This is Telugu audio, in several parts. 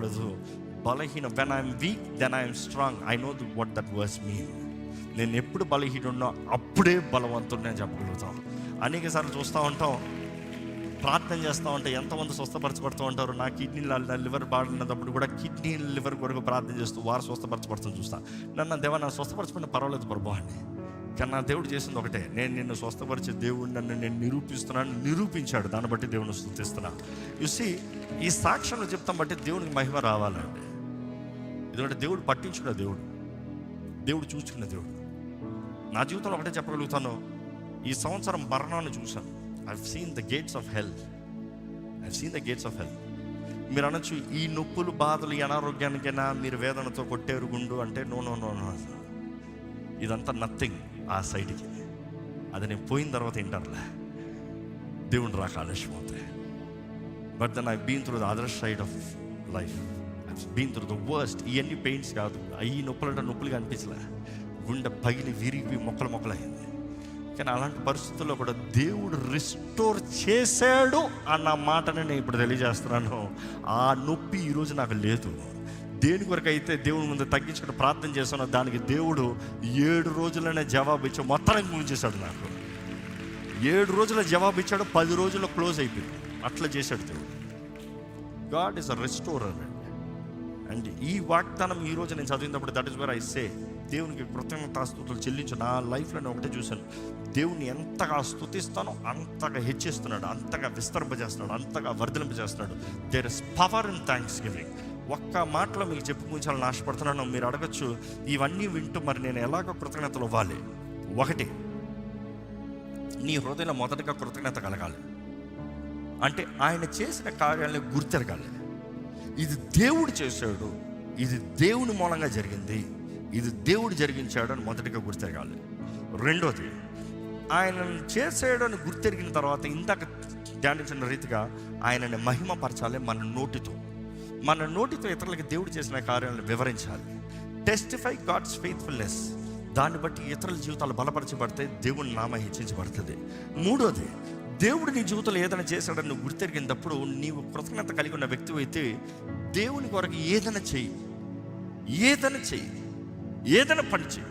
లేదు బలహీన when I'm weak then I'm strong I know what that verse mean నేను ఎప్పుడు బలహీనున్నో అప్పుడే బలవంతుడు నేను చెప్పగలుగుతాం అనేక సార్లు చూస్తూ ఉంటాం. ప్రార్థన చేస్తూ ఉంటే ఎంతమంది స్వస్థపరచబడుతూ ఉంటారు? నా కిడ్నీ లివర్ బాడినప్పుడు కూడా కిడ్నీ లివర్ కొరకు ప్రార్థన చేస్తూ వారు స్వస్థపరచబడుతుంది చూస్తా. నన్ను దేవా నా స్వస్థపరచబడిన పర్వాలేదు ప్రభు అని. కానీ నా దేవుడు చేసింది ఒకటే. నేను నిన్ను స్వస్థపరిచే దేవుడు నన్ను నేను నిరూపిస్తున్నాను నిరూపించాడు. దాన్ని బట్టి దేవుని స్థుతిస్తున్నాను చూసి ఈ సాక్ష్యంలో చెప్తాం బట్టి దేవునికి మహిమ రావాలండి. ఎందుకంటే దేవుడు పట్టించుకున్న దేవుడు. దేవుడు చూసుకున్న దేవుడు. నా జీవితంలో ఒకటే చెప్పగలుగుతాను. ఈ సంవత్సరం మరణాన్ని చూశాను. I seen the gates of health I seen the gates of health మీరు అనొచ్చు ఈ నొప్పులు బాధలు ఈ అనారోగ్యానికైనా మీరు వేదనతో కొట్టేరు గుండు అంటే నో నో నో నో ఇదంతా నథింగ్ ఆ సైడ్కి అది నేను పోయిన తర్వాత వింటారులే దేవుని రాక ఆలస్యం అవుతాయి but then I been through the other side of life been through the worst ఇవన్నీ పెయిన్స్ కాదు. అవి నొప్పులంటే నొప్పులుగా అనిపించలే. గుండె పగిలి విరిగి మొక్కలు మొక్కలైంది కానీ అలాంటి పరిస్థితుల్లో కూడా దేవుడు రిస్టోర్ చేశాడు అన్న మాటని నేను ఇప్పుడు తెలియజేస్తున్నాను. ఆ నొప్పి ఈరోజు నాకు లేదు. దేని కొరకు అయితే దేవుని ముందు తగ్గించుకుని ప్రార్థన చేస్తానో దానికి దేవుడు ఏడు రోజులనే జవాబు ఇచ్చి మొత్తానికి ముంచేశాడు నాకు. ఏడు రోజుల జవాబు ఇచ్చాడు పది రోజుల్లో క్లోజ్ అయిపోయింది. అట్లా చేశాడు దేవుడు. గాడ్ ఇస్ అ రెస్టోరర్ అండి. అండ్ ఈ వాగ్దానం ఈ రోజు నేను చదివినప్పుడు that is where I say దేవునికి కృతజ్ఞతాస్తుతులు చెల్లించు. నా లైఫ్లో నేను ఒకటే చూశాను. దేవుని ఎంతగా స్తుతిస్తానో అంతగా హెచ్చిస్తున్నాడు అంతగా విస్తరింపజేస్తున్నాడు అంతగా వర్ధలింపజేస్తున్నాడు there is power in thanksgiving ఒక్క మాటలో మీకు చెప్పు ఆశపడుతున్నాను. మీరు అడగచ్చు ఇవన్నీ వింటూ మరి నేను ఎలాగో కృతజ్ఞతలు ఇవ్వాలి. ఒకటి నీ హృదయంలో మొదటగా కృతజ్ఞత కలగాలి. అంటే ఆయన చేసిన కార్యాలను గుర్తెరగాలి. ఇది దేవుడు చేశాడు ఇది దేవుని మూలంగా జరిగింది ఇది దేవుడు జరిగించాడు అని మొదటిగా గుర్తెరగాలి. రెండోది ఆయన చేసాడు అని గుర్తెరిగిన తర్వాత ఇందాక ధ్యానించిన రీతిగా ఆయనని మహిమపరచాలి మన నోటితో. మన నోటితో ఇతరులకి దేవుడు చేసిన కార్యాలను వివరించాలి. టెస్టిఫై గాడ్స్ ఫెయిత్ఫుల్నెస్ దాన్ని బట్టి ఇతరుల జీవితాలు బలపరచబడితే దేవుని నామ హెచ్చించబడుతుంది. మూడోది దేవుడు నీ జీవితంలో ఏదైనా చేశాడని నువ్వు గుర్తెరిగినప్పుడు నీవు కృతజ్ఞత కలిగి ఉన్న వ్యక్తి అయితే దేవుని కొరకు ఏదైనా చెయ్యి. ఏదైనా చెయ్యి. ఏదైనా పని చెయ్యి.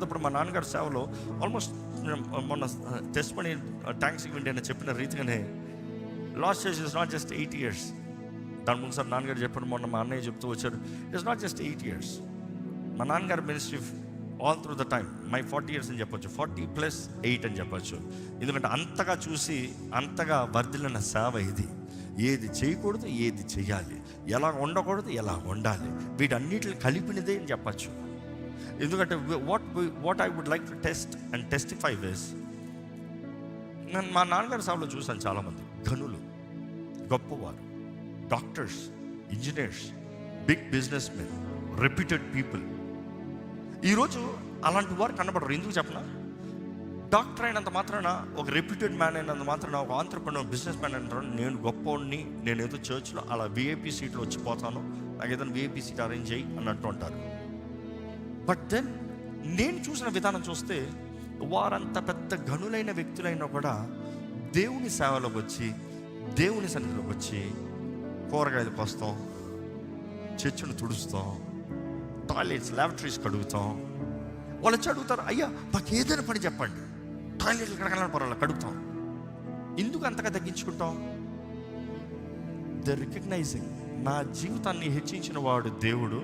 ఇప్పుడు మా నాన్నగారి సేవలో ఆల్మోస్ట్ మొన్న టెస్ట్ పని ట్యాంక్స్ ఇవ్వండి అని చెప్పిన రీతిగానే last years is not just eight years దాని ముందు సార్ నాన్నగారు చెప్పిన మొన్న మా అన్నయ్య చెప్తూ వచ్చారు it's not just eight years మా నాన్నగారు ministry all through the time my forty years అని చెప్పొచ్చు ఫార్టీ ప్లస్ ఎయిట్ అని చెప్పొచ్చు. ఎందుకంటే అంతగా చూసి అంతగా వర్ధిల్లిన సేవ ఇది. ఏది చేయకూడదు ఏది చేయాలి ఎలా ఉండకూడదు ఎలా ఉండాలి. వీటన్నిటిని కలిపినదే అని చెప్పచ్చు. ఎందుకంటే what what I would like to test and testify ways నేను మా నాన్నగారి సేవలో చూశాను చాలామంది. ఘనులు గొప్పవారు. Doctors engineers big businessmen reputed people ఈరోజు అలాంటి వారు కనబడరు. ఎందుకు చెప్పనా? డాక్టర్ అయినంత మాత్రాన ఒక రెప్యూటెడ్ మ్యాన్ అయినంత మాత్రాన ఒక ఆంధ్రప్రనర్ బిజినెస్ మ్యాన్ అంటారు నేను గొప్పవాడిని నేను ఏదో చర్చ్లో అలా విఐపీ సీట్లో వచ్చిపోతాను నాకు ఏదైనా విఐపీ సీట్ అరేంజ్ చేయి అన్నట్టు అంటారు. బట్ దెన్ నేను చూసిన విధానం చూస్తే వారంత పెద్ద గనులైన వ్యక్తులైనా కూడా దేవుని సేవలోకి వచ్చి దేవుని సన్నిధిలోకి వచ్చి కూరగాయలు కోస్తాం చర్చను తుడుస్తాం టాయిలెట్స్ ల్యాబరటరీస్ కడుగుతాం. వాళ్ళు వచ్చి అడుగుతారు అయ్యా మాకు ఏదైనా పని చెప్పండి. టాయిలెట్లు కడగాలని పర్వాలేదు కడుగుతాం. ఎందుకు అంతగా తగ్గించుకుంటాం? ద రికగ్నైజింగ్ నా జీవితాన్ని హెచ్చించిన వాడు దేవుడు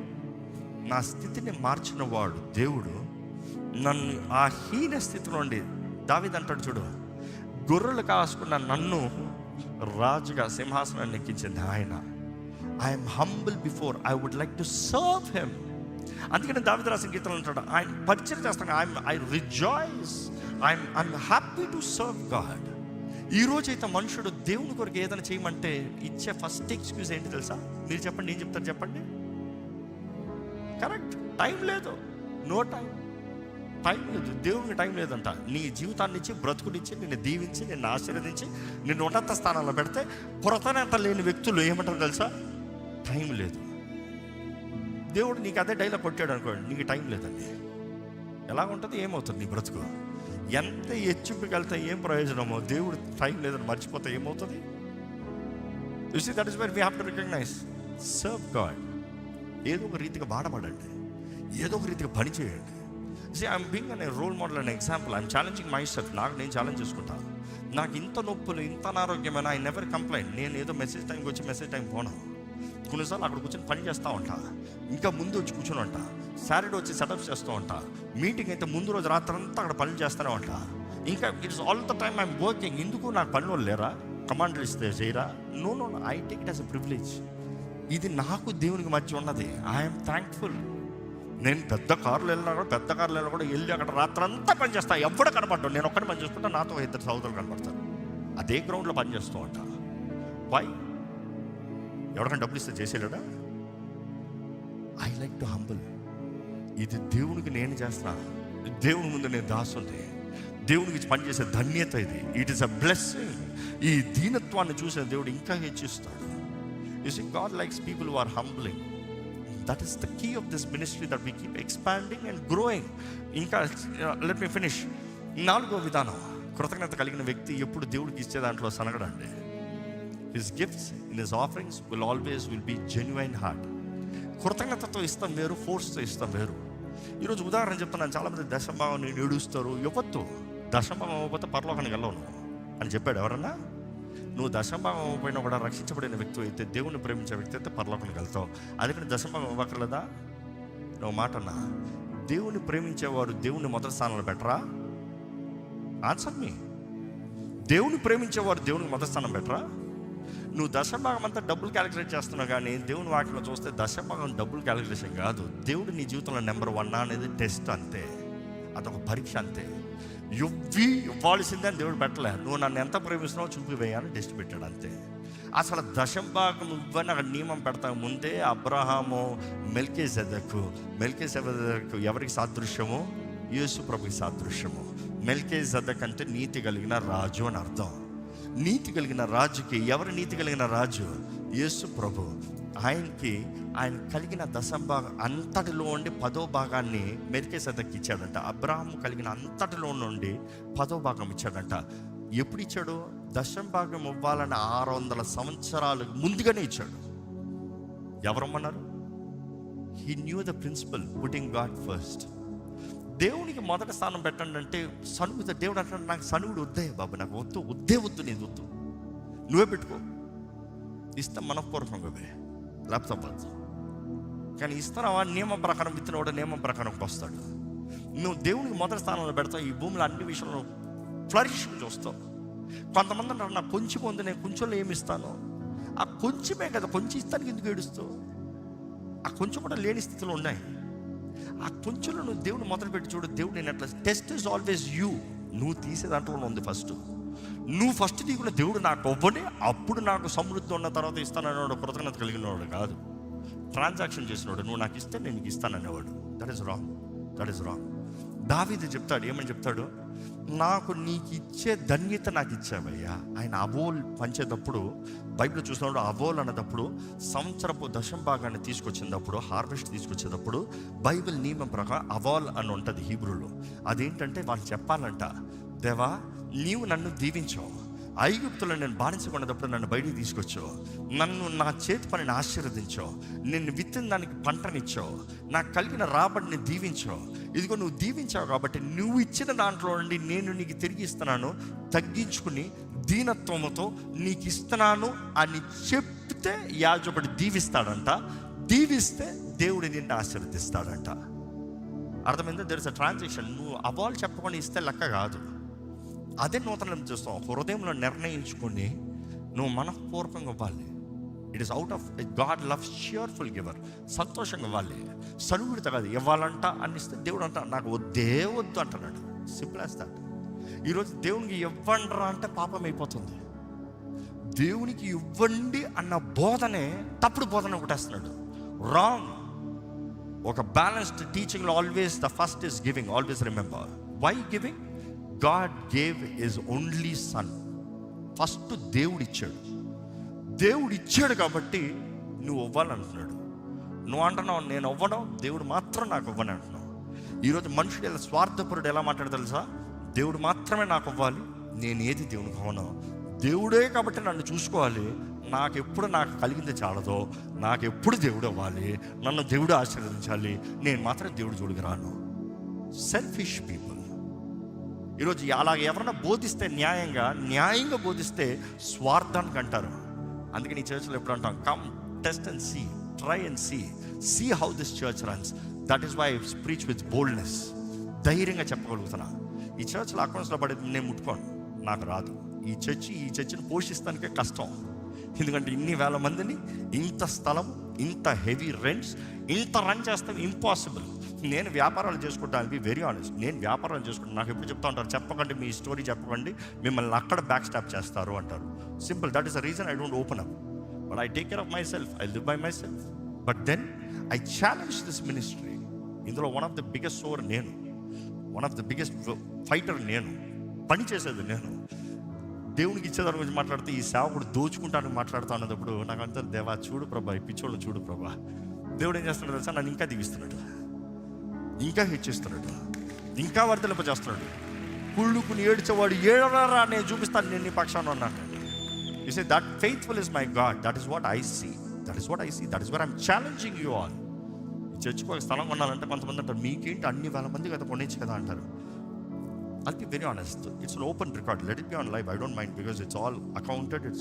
నా స్థితిని మార్చిన వాడు దేవుడు నన్ను ఆ హీన స్థితిలో ఉండి దావిదంటాడు చూడు గొర్రెలు కాసుకున్న నన్ను రాజుగా సింహాసనాన్ని ఎక్కించింది ఆయన I'm humble before I would like to serve him అందుకని దావిద గీతలు అంటాడు ఆయన పరిచయం చేస్తాను I'm I rejoice I'm I'm happy to serve God ఈ రోజైతే అయితే మనుషుడు దేవుని కొరకు ఏదైనా చేయమంటే ఇచ్చే ఫస్ట్ ఎక్స్క్యూజ్ ఏంటి తెలుసా? మీరు చెప్పండి ఏం చెప్తారు చెప్పండి? కరెక్ట్ టైం లేదు. నో టైం టైం లేదు దేవునికి టైం లేదంట. నీ జీవితాన్నిచ్చి బ్రతుకునిచ్చి నిన్ను దీవించి నిన్ను ఆశీర్వదించి నిన్ను ఉన్నత స్థానంలో పెడితే పురతనేత లేని వ్యక్తులు ఏమంటారు తెలుసా? టైం లేదు. దేవుడు నీకు అదే డైలాగ్ కొట్టాడు అనుకోండి నీకు టైం లేదండి. ఎలా ఉంటుంది ఏమవుతుంది నీ బ్రతుకు? ఎంత వెళ్తే ఏం ప్రయోజనమో? దేవుడు టైం లేదని మర్చిపోతే ఏమవుతుంది? You see that is where we have to recognise serve God ఏదో ఒక రీతిగా బాధపడండి ఏదో ఒక రీతిగా పని చేయండి సి ఐఎమ్ బీయింగ్ అనే role model and example I'm challenging myself నాకు నేను ఛాలెంజ్ చేసుకుంటా. నాకు ఇంత నొప్పులు ఇంత అనారోగ్యమైన ఐ నెవర్ కంప్లైంట్ నేను ఏదో మెసేజ్ టైంకి వచ్చి మెసేజ్ టైం పోను. కొన్నిసార్లు అక్కడ కూర్చొని పని చేస్తూ ఉంటా. ఇంకా ముందు వచ్చి కూర్చొని ఉంటా. సాటర్డే వచ్చి సెటప్ చేస్తూ ఉంటా. మీటింగ్ అయితే ముందు రోజు రాత్రి అంతా అక్కడ పనులు చేస్తూనే ఉంటా. ఇంకా it's all the time I'm working ఎందుకు నాకు పనులు లేరా? కమాండర్ ఇస్తే చేయరా? No no I take it as a privilege ఇది నాకు దేవునికి మధ్య ఉన్నది. ఐఎమ్ థ్యాంక్ఫుల్ నేను పెద్ద కార్లు వెళ్ళినా కూడా పెద్ద కార్లు వెళ్ళినా కూడా వెళ్ళి అక్కడ రాత్రి అంతా పని చేస్తా ఎవడు కనపడ్డాడు. నేను ఒక్కడి పని చేసుకుంటా నాతో ఇద్దరు సోదరులు కనపడతారు. అదే గ్రౌండ్లో పనిచేస్తూ అంట వై ఎవరికైనా డబ్బులు ఇస్తే చేసేలేడా? ఐ లైక్ టు హంబుల్ ఇది దేవునికి నేను చేస్తున్నా దేవుని ముందు నేను దాస్తుంది దేవునికి పనిచేసే ధన్యత ఇది. ఇట్ ఇస్ అ బ్లెస్సింగ్ ఈ దీనత్వాన్ని చూసిన దేవుడు ఇంకా హెచ్చిస్తాడు. You see God likes people are humbling that is the key of this ministry that we keep expanding and growing ఇంకా లెట్ మీ ఫినిష్ నాలుగో విధానం కృతజ్ఞత కలిగిన వ్యక్తి ఎప్పుడు దేవుడికి ఇచ్చే దాంట్లో సనగడండి. His gifts in his offerings will always will be genuine heart కృతజ్ఞతతో ఇస్తాం వేరు ఫోర్స్తో ఇస్తాం వేరు. ఈరోజు ఉదాహరణ చెప్తున్నాను చాలామంది దశభావం నేను ఏడుస్తారు. ఇవ్వద్దు. దశభావం అవ్వకపోతే పరలోకానికి వెళ్ళవు అని చెప్పాడు ఎవరన్నా? నువ్వు దశభావం పైన కూడా రక్షించబడిన వ్యక్తి అయితే దేవుని ప్రేమించే వ్యక్తి అయితే పరలోకానికి వెళ్తావు. అందుకని దశభావం అవ్వకలేదా నువ్వు మాట అన్నా. దేవుని ప్రేమించేవారు దేవుని మొదటి స్థానంలో బెటరా ఆన్సర్ మీ దేవుని ప్రేమించేవారు దేవునికి మొదటి స్థానం బెటరా నువ్వు దశభాగం అంతా డబ్బులు క్యాలిక్యులేట్ చేస్తున్నావు కానీ దేవుని వాటిలో చూస్తే దశభాగం డబ్బులు క్యాలిక్యులేషన్ కాదు. దేవుడు నీ జీవితంలో నెంబర్ వన్ అనేది టెస్ట్ అంతే. అదొక పరీక్ష అంతే. ఇవ్వి ఇవ్వాల్సిందే అని దేవుడు పెట్టలే నువ్వు నన్ను ఎంత ప్రేమిస్తున్నావో చూపివేయాలని టెస్ట్ పెట్టాడు అంతే. అసలు దశభాగం ఇవ్వని అక్కడ నియమం పెడతా. ముందే అబ్రహాము మెల్కే సెదకు మెల్కే సెదకు ఎవరికి సాదృశ్యము? యేసు ప్రభుకి సాదృశ్యము. మెల్కే జదక్ అంటే నీతి కలిగిన రాజు అని అర్థం. నీతి కలిగిన రాజుకి ఎవరు నీతి కలిగిన రాజు? యేసు ప్రభు. ఆయనకి ఆయన కలిగిన దశభాగం అంతటిలో ఉండి పదో భాగాన్ని మెరికే సదక్కి ఇచ్చాడంట. అబ్రాహం కలిగిన అంతటిలో నుండి పదో భాగం ఇచ్చాడంట. ఎప్పుడు ఇచ్చాడు? దశం భాగం ఇవ్వాలని ఆరు వందల సంవత్సరాలు ముందుగానే ఇచ్చాడు. ఎవరమ్మన్నారు? He knew the principle putting God first దేవునికి మొదటి స్థానం పెట్టండి అంటే సనుగుత దేవుడు అంటే నాకు సనుగుడు వద్దే బాబు నాకు వద్దు వద్దే వద్దు నేను వద్దు. నువ్వే పెట్టుకో. ఇస్తా మనఃపూర్వకంగా లేకపోతే అవ్వద్దు కానీ ఇస్తారా నియమ ప్రకారం విత్తనవాడు నియమం ప్రకారంకి వస్తాడు. నువ్వు దేవునికి మొదటి స్థానంలో పెడతావు ఈ భూమిలో అన్ని విషయంలో ఫ్లరిష్ చూస్తావు. కొంతమంది అంటారు నాకు కొంచెం ఉంది నేను కొంచెంలో ఏమి ఇస్తాను? ఆ కొంచెమే కదా కొంచెం ఇస్తానికి ఎందుకు ఏడుస్తావు? ఆ కొంచెం కూడా లేని స్థితిలో ఉన్నాయి. ఆ కొంచెంలో నువ్వు దేవుని మొదలు పెట్టి చూడు దేవుడు నేను అట్లా టెస్ట్ ఇస్ ఆల్వేస్ యూ నువ్వు తీసే దాంట్లో ఉంది ఫస్ట్ నువ్వు ఫస్ట్ తీసుకున్న దేవుడు నాకు ఇవ్వని అప్పుడు నాకు సమృద్ధి ఉన్న తర్వాత ఇస్తాననేవాడు కృతజ్ఞత కలిగిన వాడు కాదు. ట్రాన్సాక్షన్ చేసినవాడు నువ్వు నాకు ఇస్తే నేను ఇస్తాననేవాడు. That is wrong that is wrong దావీది చెప్తాడు ఏమని చెప్తాడు? నాకు నీకు ఇచ్చే ధన్యత నాకు ఇచ్చావయ్యా ఆయన అవోల్ పంచేటప్పుడు బైబిల్ చూసినప్పుడు అవోల్ అన్నదప్పుడు సంవత్సరపు దశం భాగాన్ని తీసుకొచ్చినప్పుడు హార్వెస్ట్ తీసుకొచ్చేటప్పుడు బైబిల్ నియమం ప్రకారం అవోల్ అని ఉంటుంది హీబ్రూలో. అదేంటంటే వాళ్ళు చెప్పాలంట దేవా నీవు నన్ను దీవించావు. ఐగుప్తులో నేను బాధించకున్నప్పుడు నన్ను బయటికి తీసుకొచ్చావు. నన్ను నా చేతి పనిని ఆశీర్వదించావు. నిన్ను విత్తిన దానికి పంటనిచ్చావు. నాకు కలిగిన రాబడిని దీవించావు. ఇదిగో నువ్వు దీవించావు కాబట్టి నువ్వు ఇచ్చిన దాంట్లో నుండి నేను నీకు తిరిగి ఇస్తున్నాను తగ్గించుకుని దీనత్వముతో నీకు ఇస్తున్నాను అని చెప్తే యాజకుడు దీవిస్తాడంట. దీవిస్తే దేవుడి దీన్ని ఆశీర్వదిస్తాడంట. అర్థమైందా? దేర్ ఇస్ అ ట్రాన్సాక్షన్ నువ్వు అవాల్ చెప్పకుండా ఇస్తే లెక్క కాదు. అదే నూతన చూస్తాం. హృదయంలో నిర్ణయించుకొని నువ్వు మనఃపూర్వకంగా ఇవ్వాలి. It is out of God love cheerful giver సంతోషంగా ఇవ్వాలి. సరుగుడితో కాదు. ఇవ్వాలంట అనిస్తే దేవుడు అంట నాకు వద్దే వద్దు అంటున్నాడు. సింపుల్ యాజ్ దట్ ఈరోజు దేవునికి ఇవ్వండిరా అంటే పాపం అయిపోతుంది. దేవునికి ఇవ్వండి అన్న బోధనే తప్పుడు బోధన కొట్టేస్తున్నాడు రాంగ్ ఒక balanced టీచింగ్లో always the first is giving always remember why giving God gave is only son first దేవుడు ఇచ్చాడు దేవుడు ఇచ్చాడు కాబట్టి నువ్వు ఇవ్వాలంటున్నాడు. నువ్వు అంటున్నావు నేను ఇవ్వడం దేవుడు మాత్రం నాకు ఇవ్వని అంటున్నావు. ఈరోజు మనుషుడు ఎలా స్వార్థపరుడు ఎలా మాట్లాడు తెలుసా? దేవుడు మాత్రమే నాకు ఇవ్వాలి నేను ఏది దేవునికి ఇవ్వను. దేవుడే కాబట్టి నన్ను చూసుకోవాలి నాకు ఎప్పుడు నాకు కలిగింది చాలదో నాకు ఎప్పుడు దేవుడు అవ్వాలి నన్ను దేవుడు ఆశీర్వదించాలి నేను మాత్రం దేవుడు జోడికి రాను. సెల్ఫిష్ పీపుల్ ఈరోజు అలాగ ఎవరైనా బోధిస్తే న్యాయంగా న్యాయంగా బోధిస్తే స్వార్థానికి అంటారు. అందుకని ఈ చర్చ్లో ఎప్పుడు అంటాం come test and see try and see see how this church runs that is why preach with boldness ధైర్యంగా చెప్పగలుగుతున్నా. ఈ చర్చ్లో అకౌంట్స్లో పడేది నేను ముట్టుకోను. నాకు రాదు. ఈ చర్చి ఈ చర్చిని పోషిస్తానికే కష్టం. ఎందుకంటే ఇన్ని వేల మందిని ఇంత స్థలం ఇంత హెవీ రెంట్స్ ఇంత రన్ చేస్తాం ఇంపాసిబుల్ నేను వ్యాపారాలు చేసుకుంటానికి వెరీ ఆనెస్ట్ నేను వ్యాపారాలు చేసుకుంటాను నాకు ఎప్పుడు చెప్తా ఉంటారు చెప్పకండి మీ స్టోరీ చెప్పకండి మిమ్మల్ని అక్కడ బ్యాక్ స్టాప్ చేస్తారు అంటారు. Simple that is a reason I don't open up but I take care of myself I live by myself but then I challenge this ministry ఇందులో one of the biggest sower నేను. One of the biggest fighter నేను. పని చేసేది నేను. దేవునికి ఇచ్చేదాని గురించి మాట్లాడితే ఈ సేవకుడు దోచుకుంటాను మాట్లాడుతా అన్నప్పుడు నాకు అంతా దేవా చూడు ప్రభా ఈ పిచ్చోళ్ళు చూడు ప్రభా. దేవుడు ఏం చేస్తున్నాడు తెలుసా? నన్ను ఇంకా దిగిస్తున్నాడు ఇంకా హెచ్చిస్తున్నాడు ఇంకా వర్ధలింప చేస్తున్నాడు కుళ్ళుకుని ఏడ్చేవాడు ఏడరా నేను చూపిస్తాను నేను నీ పక్షాన ఉన్నాను. You say that faithful is my God that is what I see that is what I see that is where I'm challenging you all చర్చికి ఒక స్థలం కొనాలంటే కొంతమంది అంటారు మీకేంటి అన్ని వేల మంది కదా కొనేచ్చు కదా అంటారు. అది very honest it's open record let it be on be I don't mind because it's all accounted it's